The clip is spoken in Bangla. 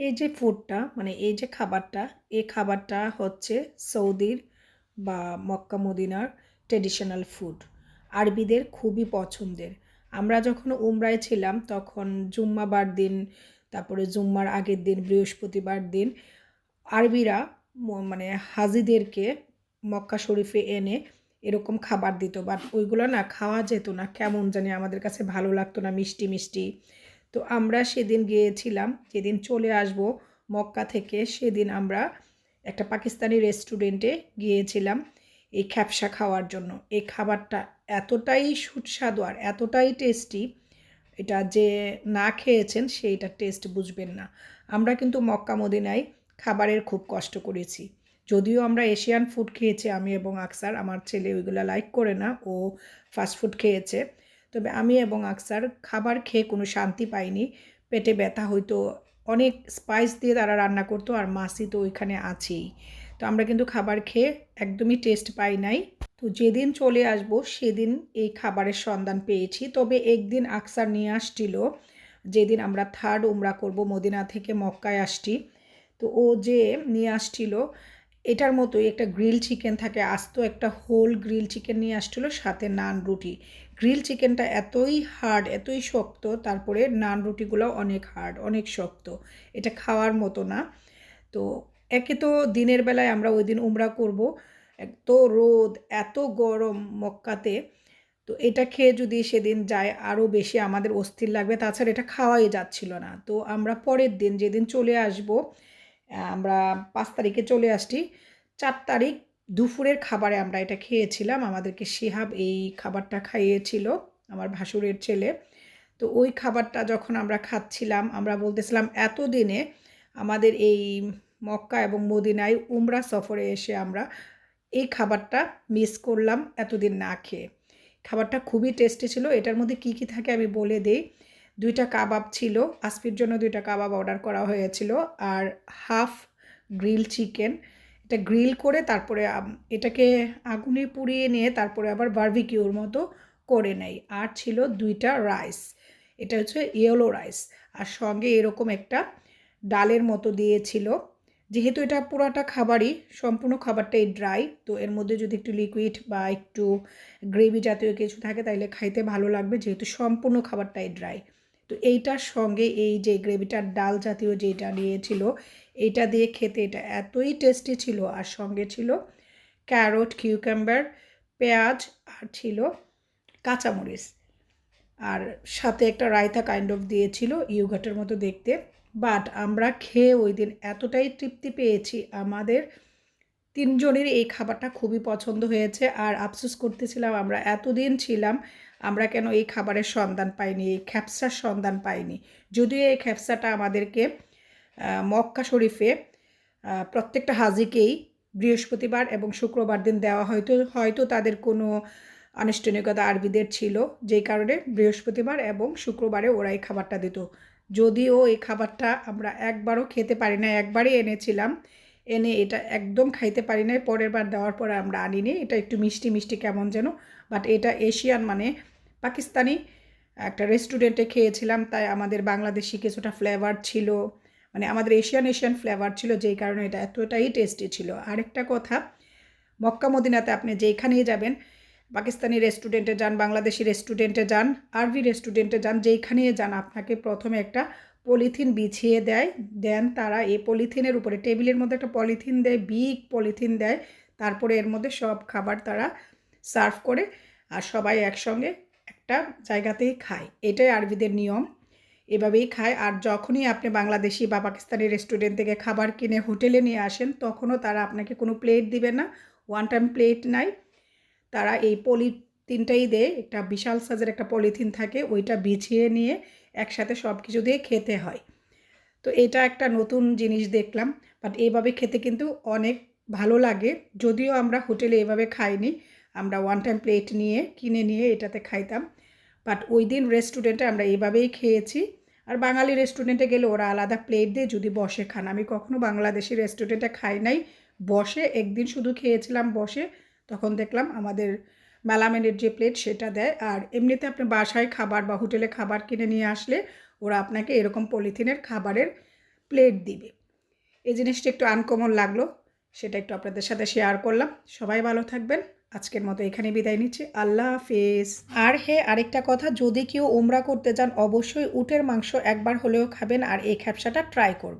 এই যে ফুডটা মানে এই যে খাবারটা, এই খাবারটা হচ্ছে সৌদির বা মক্কা মদিনার ট্রেডিশনাল ফুড আরবিদের খুবই পছন্দের। আমরা যখন উমরায় ছিলাম, তখন জুম্মাবার দিন, তারপরে জুম্মার আগের দিন, বৃহস্পতিবার দিন, আরবিরা মানে হাজিদেরকে মক্কা শরীফে এনে এরকম খাবার দিত। বাট ওইগুলো না খাওয়া যেত না। কেমন জানি আমাদের কাছে ভালো লাগতো না, মিষ্টি মিষ্টি তো আমরা সেদিন গিয়েছিলাম, যেদিন চলে আসব মক্কা থেকে, সেদিন আমরা একটা পাকিস্তানি রেস্টুরেন্টে গিয়েছিলাম এই খ্যাপসা খাওয়ার জন্য। এই খাবারটা এতটাই সুস্বাদু আর এতটাই টেস্টি এটা যে না খেয়েছেন সেইটা টেস্ট বুঝবেন না। আমরা কিন্তু মক্কা মদিনায় খাবারের খুব কষ্ট করেছি। যদিও আমরা এশিয়ান ফুড খেয়েছি, আমি এবং আকসার, আমার ছেলে ওইগুলো লাইক করে না, ও ফাস্ট ফুড খেয়েছে। তবে আমি এবং আকসার খাবার খেয়ে কোনো শান্তি পাইনি। পেটে ব্যথা হইতো, অনেক স্পাইস দিয়ে তারা রান্না করতো আর মাসি তো ওইখানে আছেই। তো আমরা কিন্তু খাবার খেয়ে একদমই টেস্ট পাই নাই। তো যেদিন চলে আসব সেদিন এই খাবারের সন্ধান পেয়েছি। তবে একদিন আকসার নিয়ে আসছিল, যেদিন আমরা থার্ড উমরা করব, মদিনা থেকে মক্কায় আসছি। তো ও যে নিয়ে আসছিল এটার মতোই একটা গ্রিল চিকেন থাকে, আস্ত একটা হোল গ্রিল চিকেন নিয়ে আসছিল, সাথে নান রুটি। গ্রিল চিকেনটা এতই হার্ড এতই শক্ত, তারপরে নান রুটিগুলো অনেক হার্ড অনেক শক্ত। এটা খাওয়ার মতো না। তো একে তো দিনের বেলায় আমরা ওই দিন উমরা করব। এত রোদ, এত গরম মক্কাতে। তো এটা খেয়ে যদি সেদিন যায় আরও বেশি আমাদের অস্থির লাগবে, তাছাড়া এটা খাওয়াই যাচ্ছিল না। তো আমরা পরের দিন যেদিন চলে আসব আমরা পাঁচ তারিখে চলে আসছি। চার তারিখ দুপুরের খাবারে আমরা এটা খেয়েছিলাম। আমাদেরকে শিহাব এই খাবারটা খাইয়েছিল, আমার ভাসুরের ছেলে। তো ওই খাবারটা যখন আমরা খাচ্ছিলাম, আমরা বলতেছিলাম এতদিনে আমাদের এই মক্কা এবং মদিনায় উমরা সফরে এসে আমরা এই খাবারটা মিস করলাম এতদিন না খেয়ে। খাবারটা খুবই টেস্টি ছিল। এটার মধ্যে কি কি থাকে আমি বলে দিই। দুইটা কাবাব ছিল আসপির জন্য দুইটা কাবাব অর্ডার করা হয়েছিল, আর হাফ গ্রিল চিকেন এটা গ্রিল করে তারপরে এটাকে আগুনে পুড়িয়ে নিয়ে তারপরে আবার বারবিকিউর মতো করে নেয় আর ছিল দুইটা রাইস এটা হচ্ছে ইয়েলো রাইস আর সঙ্গে এরকম একটা ডালের মতো দিয়েছিল। যেহেতু এটা পুরাটা খাবারই, সম্পূর্ণ খাবারটাই ড্রাই তো এর মধ্যে যদি একটু লিকুইড বা একটু গ্রেভি জাতীয় কিছু থাকে, তাইলে খাইতে ভালো লাগবে, যেহেতু সম্পূর্ণ খাবারটাই ড্রাই তো এইটার সঙ্গে এই যে গ্রেভিটার ডাল জাতীয় যেটা নিয়েছিল এইটা দিয়ে খেতে এটা এতই টেস্টি ছিল। আর সঙ্গে ছিল ক্যারট, কিউকাম্বার, পেঁয়াজ আর ছিল কাঁচামরিচ। আর সাথে একটা রায়তা কাইন্ড অফ দিয়েছিল ইউঘাটের মতো দেখতে। বাট আমরা খেয়ে ওই দিন এতটাই তৃপ্তি পেয়েছি, আমাদের তিনজনের এই খাবারটা খুবই পছন্দ হয়েছে। আর আফসোস করতেছিলাম, আমরা এতদিন ছিলাম আমরা কেন এই খাবারের সন্ধান পাইনি, এই খ্যাপসার সন্ধান পাইনি? যদিও এই খ্যাপসাটা আমাদেরকে মক্কা শরীফে প্রত্যেকটা হাজিকেই বৃহস্পতিবার এবং শুক্রবার দিন দেওয়া হয়তো হয়তো তাদের কোনো আনুষ্ঠানিকতা আরবিদের ছিল, যেই কারণে বৃহস্পতিবার এবং শুক্রবারে ওরা এই খাবারটা দিত। যদিও এই খাবারটা আমরা একবারও খেতে পারি না একবারই এনেছিলাম, এনে এটা একদম খাইতে পারি না পরের বার দেওয়ার পরে আমরা আনিনি, এটা একটু মিষ্টি মিষ্টি কেমন যেন বাট এটা এশিয়ান মানে পাকিস্তানি একটা রেস্টুরেন্টে খেয়েছিলাম, তাই আমাদের বাংলাদেশি কিছুটা ফ্লেভার ছিল মানে আমাদের এশিয়ান এশিয়ান ফ্লেভার ছিল, যেই কারণে এটা এতটাই টেস্টি ছিল। আরেকটা কথা, মক্কা মদিনাতে আপনি যেইখানেই যাবেন, পাকিস্তানি রেস্টুরেন্টে যান, বাংলাদেশি রেস্টুরেন্টে যান, আরবি রেস্টুরেন্টে যান, যেইখানেই যান, আপনাকে প্রথমে একটা পলিথিন বিছিয়ে দেয়, দেন তারা এই পলিথিনের উপরে, টেবিলের মধ্যে একটা পলিথিন দেয় বিগ পলিথিন দেয়, তারপরে এর মধ্যে সব খাবার তারা সার্ভ করে, আর সবাই একসঙ্গে একটা জায়গাতেই খায়। এটাই আরবিদের নিয়ম। এভাবেই খায়। আর যখনই আপনি বাংলাদেশি বা পাকিস্তানি রেস্টুরেন্ট থেকে খাবার কিনে হোটেলে নিয়ে আসেন, তখনও তারা আপনাকে কোনো প্লেট দিবে না। ওয়ান টাইম প্লেট নাই। তারা এই পলিথিনটাই দেয়। একটা বিশাল সাইজের একটা পলিথিন থাকে। ওইটা বিছিয়ে নিয়ে একসাথে সব কিছু দিয়ে খেতে হয়। তো এটা একটা নতুন জিনিস দেখলাম। বাট এইভাবে খেতে কিন্তু অনেক ভালো লাগে। যদিও আমরা হোটেলে এভাবে খাইনি। আমরা ওয়ান টাইম প্লেট নিয়ে, কিনে নিয়ে এটাতে খাইতাম। বাট ওই দিন রেস্টুরেন্টে আমরা এভাবেই খেয়েছি। আর বাঙালি রেস্টুরেন্টে গেলে ওরা আলাদা প্লেট দিয়ে যদি বসে খান। আমি কখনো বাংলাদেশি রেস্টুরেন্টে খাই নাই। বসে, একদিন শুধু খেয়েছিলাম বসে। তখন দেখলাম আমাদের মেলামেনের যে প্লেট সেটা দেয়। আর এমনিতে আপনি বাসায় খাবার বা হোটেলে খাবার কিনে নিয়ে আসলে ওরা আপনাকে এরকম পলিথিনের খাবারের প্লেট দিবে। এই জিনিসটা একটু আনকমন লাগল। সেটা একটু আপনাদের সাথে শেয়ার করলাম। সবাই ভালো থাকবেন। আজকের মতো এখানে বিদায় নিচ্ছি। আল্লাহ হাফিজ। আর হে আরেকটা কথা, যদি কেউ ওমরা করতে যান অবশ্যই উটের মাংস একবার হলেও খাবেন আর এই খ্যাপসাটা ট্রাই করবেন।